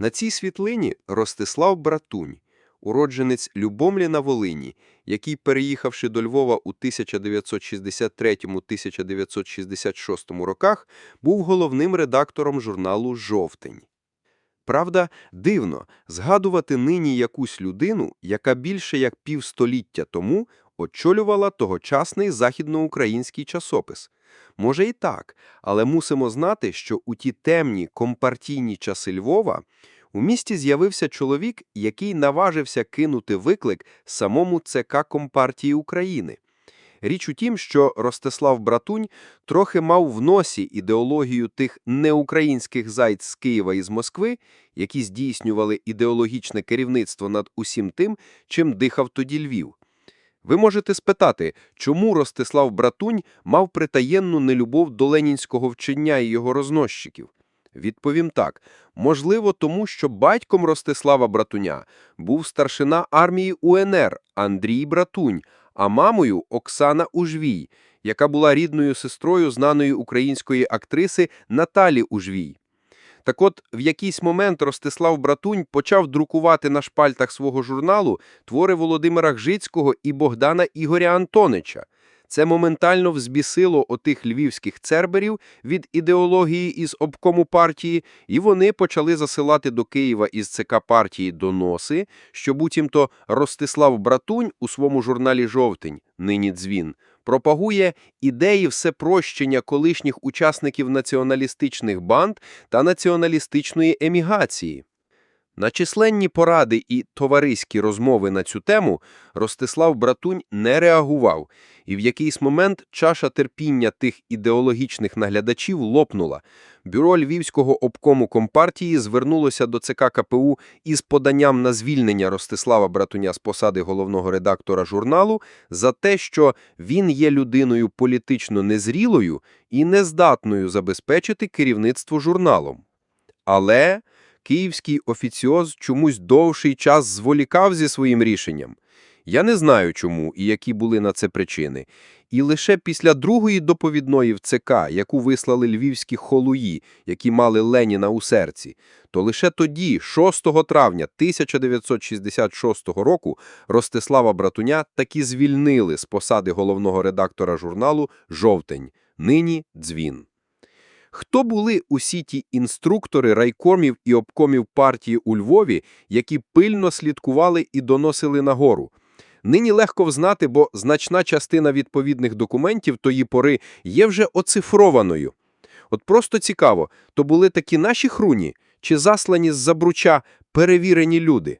На цій світлині Ростислав Братунь, уродженець Любомлі на Волині, який, переїхавши до Львова у 1963-1966 роках, був головним редактором журналу «Жовтень». Правда, дивно згадувати нині якусь людину, яка більше як півстоліття тому очолювала тогочасний західноукраїнський часопис. Може і так, але мусимо знати, що у ті темні компартійні часи Львова у місті з'явився чоловік, який наважився кинути виклик самому ЦК Компартії України. Річ у тім, що Ростислав Братунь трохи мав в носі ідеологію тих неукраїнських зайць з Києва і з Москви, які здійснювали ідеологічне керівництво над усім тим, чим дихав тоді Львів. Ви можете спитати, чому Ростислав Братунь мав притаєнну нелюбов до ленінського вчення і його розносчиків? Відповім так. Можливо, тому що батьком Ростислава Братуня був старшина армії УНР Андрій Братунь, а мамою Оксана Ужвій, яка була рідною сестрою знаної української актриси Наталі Ужвій. Так от, в якийсь момент Ростислав Братунь почав друкувати на шпальтах свого журналу твори Володимира Гжицького і Богдана Ігоря Антонича. Це моментально взбісило отих львівських церберів від ідеології із обкому партії, і вони почали засилати до Києва із ЦК партії доноси, що буцімто Ростислав Братунь у своєму журналі «Жовтень», нині «Дзвін», пропагує ідеї всепрощення колишніх учасників націоналістичних банд та націоналістичної еміграції. На численні поради і товариські розмови на цю тему Ростислав Братунь не реагував, і в якийсь момент чаша терпіння тих ідеологічних наглядачів лопнула. Бюро Львівського обкому Компартії звернулося до ЦК КПУ із поданням на звільнення Ростислава Братуня з посади головного редактора журналу за те, що він є людиною політично незрілою і нездатною забезпечити керівництво журналом. Але київський офіціоз чомусь довший час зволікав зі своїм рішенням. Я не знаю чому і які були на це причини. І лише після другої доповідної в ЦК, яку вислали львівські холуї, які мали Леніна у серці, то лише тоді, 6 травня 1966 року, Ростислава Братуня таки звільнили з посади головного редактора журналу «Жовтень», нині «Дзвін». Хто були усі ті інструктори райкомів і обкомів партії у Львові, які пильно слідкували і доносили нагору? Нині легко взнати, бо значна частина відповідних документів тої пори є вже оцифрованою. От просто цікаво, то були такі наші хруні чи заслані з забруча перевірені люди?